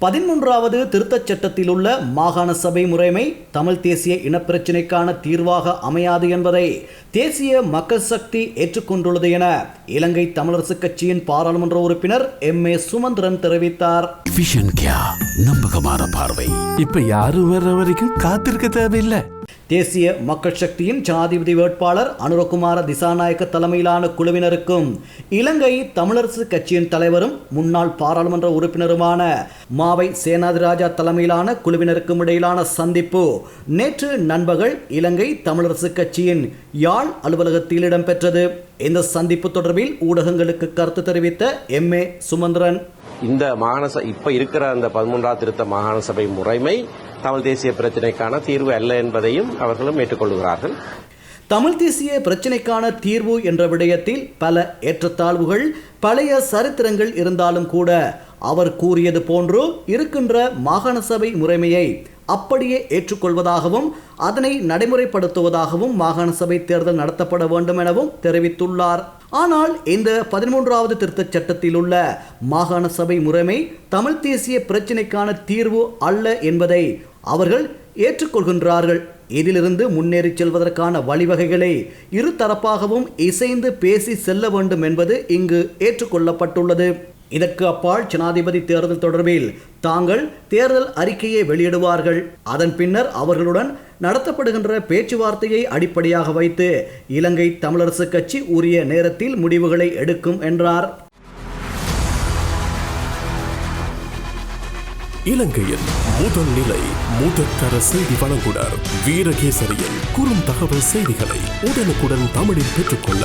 பதிமூன்றாவது திருத்தச் சட்டத்தில் உள்ள மாகாண சபை முறைமை தமிழ் தேசிய இனப்பிரச்சினைக்கான தீர்வாக அமையாது என்பதை தேசிய மக்கள் சக்தி ஏற்றுக்கொண்டுள்ளது என இலங்கை தமிழரசு கட்சியின் பாராளுமன்ற உறுப்பினர் எம் ஏ சுமந்திரன் தெரிவித்தார். கியா நம்பகமான பார்வை. இப்ப யாரும் வர்ற வரைக்கும் காத்திருக்க தேவையில்லை. தேசிய மக்கள் சக்தியின் ஜனாதிபதி வேட்பாளர் அனுரகுமார திசாநாயக்க தலைமையிலான குழுவினருக்கும் இலங்கை தமிழரசு கட்சியின் தலைவரும் முன்னாள் பாராளுமன்ற உறுப்பினருமான மாவை சேனாதிராஜா தலைமையிலான குழுவினருக்கும் இடையிலான சந்திப்பு. நேற்று நண்பகல் இலங்கை தமிழரசு கட்சியின் யாழ் அலுவலகத்தில் இடம்பெற்றது. இந்த சந்திப்பு தொடர்பில் ஊடகங்களுக்கு கருத்து தெரிவித்த எம். ஏ. சுமந்திரன். இந்த மாகாண ச- இப்ப இருக்கிற அந்த பதிமூன்றாம் திருத்த மாகாண சபை முறைமை தமிழ் தேசிய பிரச்சினைக்கான தீர்வு அல்ல என்பதையும் அவர்களும் ஏற்றுக்கொள்கிறார்கள். தமிழ் தேசிய பிரச்சினைக்கான தீர்வு என்ற விடயத்தில் பல ஏற்றத்தாழ்வுகள் பழைய சரித்திரங்கள் இருந்தாலும் கூட அவர் கூறியது போன்று இருக்கின்ற மாகாண சபை முறைமையை அப்படியே ஏற்றுக்கொள்வதாகவும் அதனை நடைமுறைப்படுத்துவதாகவும் மாகாண சபை தேர்தல் நடத்தப்பட வேண்டும் எனவும் தெரிவித்துள்ளார். ஆனால் இந்த பதிமூன்றாவது திருத்தச் சட்டத்தில் உள்ள மாகாண சபை முறைமை தமிழ் தேசிய பிரச்சினைக்கான தீர்வு அல்ல என்பதை அவர்கள் ஏற்றுக்கொள்கின்றார்கள். இதிலிருந்து முன்னேறி செல்வதற்கான வழிவகைகளை இரு தரப்பாகவும் இசைந்து பேசி செல்ல வேண்டும் என்பது இங்கு ஏற்றுக்கொள்ளப்பட்டுள்ளது. இதற்கு அப்பால் ஜனாதிபதி தேர்தல் தொடர்பில் தாங்கள் தேர்தல் அறிக்கையை வெளியிடுவார்கள். அதன் பின்னர் அவர்களுடன் நடத்தப்படுகின்ற பேச்சுவார்த்தையை அடிப்படையாக வைத்து இலங்கை தமிழரசு கட்சி உரிய நேரத்தில் முடிவுகளை எடுக்கும் என்றார். இலங்கையின் முதல் நிலை முதற்கர செய்தி வழங்குனர் வீரகேசரியின் குறும் தகவல் செய்திகளை உடனுக்குடன் தமிழில் பெற்றுக்கொள்ள